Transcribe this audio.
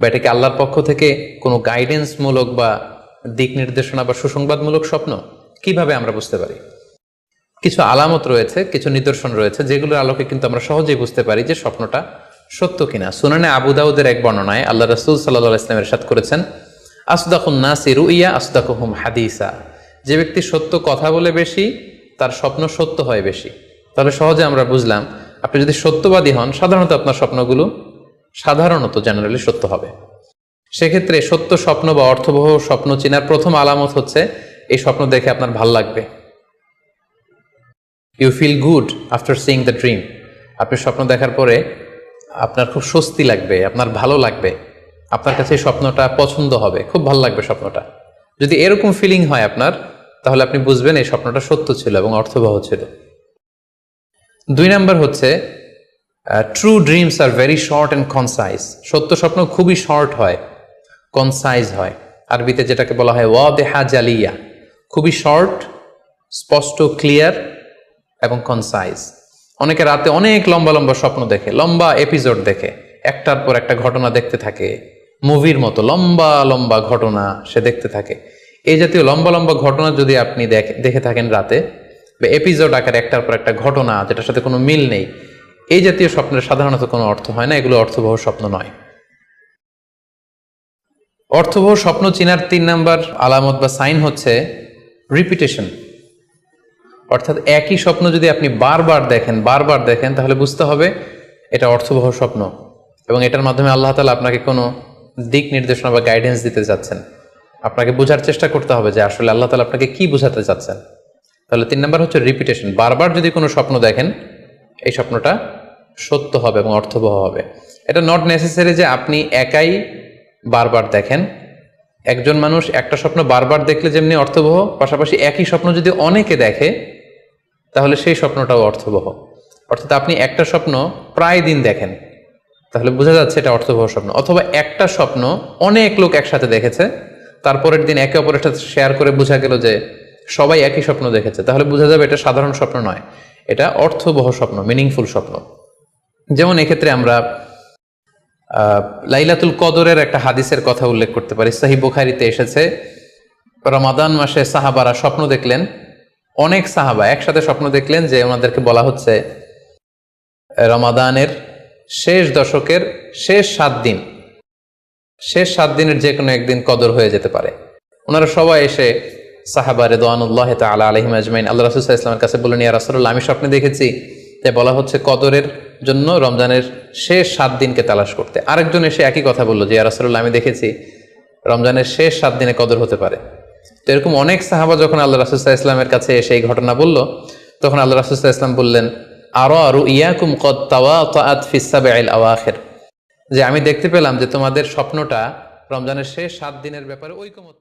বা এটা কি আল্লাহর পক্ষ থেকে কোনো গাইডেন্সমূলক বা দিক নির্দেশনা বা সুসংবাদমূলক স্বপ্ন? কীভাবে আমরা বুঝতে পারি? কিছু আলামত রয়েছে, কিছু নিদর্শন রয়েছে, যেগুলোর আলোকে কিন্তু আমরা সহজেই বুঝতে পারি যে স্বপ্নটা সত্য কিনা। সুনানে আবু দাউদের এক বর্ণনায় আল্লাহ রসুল সাল্লাহ ইসলামের সাথ করেছেন, আসদাকুন নাসি রুইয়া, আসদাকুহুম হাদিসা। যে ব্যক্তি সত্য কথা বলে বেশি, তার স্বপ্ন সত্য হয় বেশি। তাহলে সহজে আমরা বুঝলাম, আপনি যদি সত্যবাদী হন, সাধারণত আপনার স্বপ্নগুলো সাধারণত জেনারেলি সত্য হবে। সেক্ষেত্রে সত্য স্বপ্ন বা অর্থবহ স্বপ্ন চেনার প্রথম আলামত হচ্ছে, এই স্বপ্ন দেখে আপনার ভালো লাগবে। You feel good after seeing the dream আপনি স্বপ্ন দেখার পরে আপনার খুব স্বস্তি লাগবে, আপনার ভালো লাগবে। আপনার কাছে স্বপ্নটা পছন্দ হবে, খুব ভালো লাগবে স্বপ্নটা। যদি এরকম ফিলিং হয় আপনার, তাহলে আপনি বুঝবেন এই স্বপ্নটা সত্য ছিল এবং অর্থবহ ছিল। দুই নাম্বার হচ্ছে true dreams R very short and concise সত্য স্বপ্ন খুবই শর্ট হয় কনসাইজ হয়। আরবিতে যেটাকে বলা হয় ওয়া ওয়াদেহা জালিয়া। খুবই শর্ট স্পষ্ট ক্লিয়ার এবং কনসাইজ অনেকে রাতে অনেক লম্বা লম্বা স্বপ্ন দেখে, লম্বা এপিসোড দেখে, একটার পর একটা ঘটনা দেখতে থাকে। মুভির মতো লম্বা লম্বা ঘটনা সে দেখতে থাকে। এই জাতীয় লম্বা লম্বা ঘটনা যদি আপনি দেখে দেখে থাকেন রাতে এপিসোড আকারে একটার পর একটা ঘটনা যেটার সাথে কোনো মিল নেই, এই জাতীয় স্বপ্নের সাধারণত কোনো অর্থ হয় না, এগুলো অর্থবহ স্বপ্ন নয়। অর্থবহ স্বপ্ন চিনার তিন নাম্বার আলামত বা সাইন হচ্ছে রিপিটেশন অর্থাৎ একই স্বপ্ন যদি আপনি বারবার দেখেন বারবার দেখেন, তাহলে বুঝতে হবে এটা অর্থবহ স্বপ্ন এবং এটার মাধ্যমে আল্লাহ তালা আপনাকে কোনো দিক নির্দেশনা বা গাইডেন্স দিতে যাচ্ছেন আপনাকে বোঝার চেষ্টা করতে হবে যে আসলে আল্লাহ তালা আপনাকে কি বোঝাতে চাচ্ছেন। তাহলে তিন নাম্বার হচ্ছে রিপিটেশন বারবার যদি কোনো স্বপ্ন দেখেন, এই স্বপ্নটা সত্য হবে এবং অর্থবহ হবে। এটা নট নেসেসারি যে আপনি একাই বারবার দেখেন। একজন মানুষ একটা স্বপ্ন বারবার দেখলে যেমনি অর্থবহ, পাশাপাশি একই স্বপ্ন যদি অনেকে দেখে, তাহলে সেই স্বপ্নটাও অর্থবহ। অর্থাৎ আপনি একটা স্বপ্ন প্রায় দিন দেখেন, তাহলে বোঝা যাচ্ছে এটা অর্থবহ স্বপ্ন। অথবা একটা স্বপ্ন অনেক লোক একসাথে দেখেছে, তারপরের দিন একে অপরের সাথে শেয়ার করে বোঝা গেল যে সবাই একই স্বপ্ন দেখেছে। তাহলে বোঝা যাবে এটা সাধারণ স্বপ্ন নয়। এটা অর্থবহ স্বপ্ন মিনিংফুল স্বপ্ন। যেমন এক্ষেত্রে আমরা লাইলাতুল কদরের একটা হাদিসের কথা উল্লেখ করতে পারি। সাহি বুখারিতে এসেছে, রমাদান মাসে সাহাবারা স্বপ্ন দেখলেন, অনেক সাহাবা একসাথে স্বপ্ন দেখলেন যে ওনাদেরকে বলা হচ্ছে, রমাদানের শেষ দশকের শেষ সাত দিন, শেষ সাত দিনের যে কোনো একদিন কদর হয়ে যেতে পারে। ওনারা সবাই এসে সাহাবা রেদওয়ানুল্লাহ তালা আলহিম আজমাইন, আল্লাহ রাসুল্লাহ ইসলামের কাছে বললেন, ইয়া রাসুল্লাহ আমি স্বপ্নে দেখেছি যে বলা হচ্ছে কদরের জন্য রমজানের শেষ সাত দিনকে তালাশ করতে। আরেকজন এসে একই কথা বলল যে, ইয়া রাসুল্লাহ আমি দেখেছি রমজানের শেষ সাত দিনে কদর হতে পারে। তো এরকম অনেক সাহাবা যখন আল্লাহ রাসুল্লাহ ইসলামের কাছে এসে এই ঘটনা বলল, তখন আল্লাহ রাসুল্লাহ ইসলাম বললেন, আরও আরও ইয়াকুম কদ তাওয়া ফিসাবে আল আওয়াখের। যে আমি দেখতে পেলাম যে তোমাদের স্বপ্নটা রমজানের শেষ সাত দিনের ব্যাপারে ঐকমত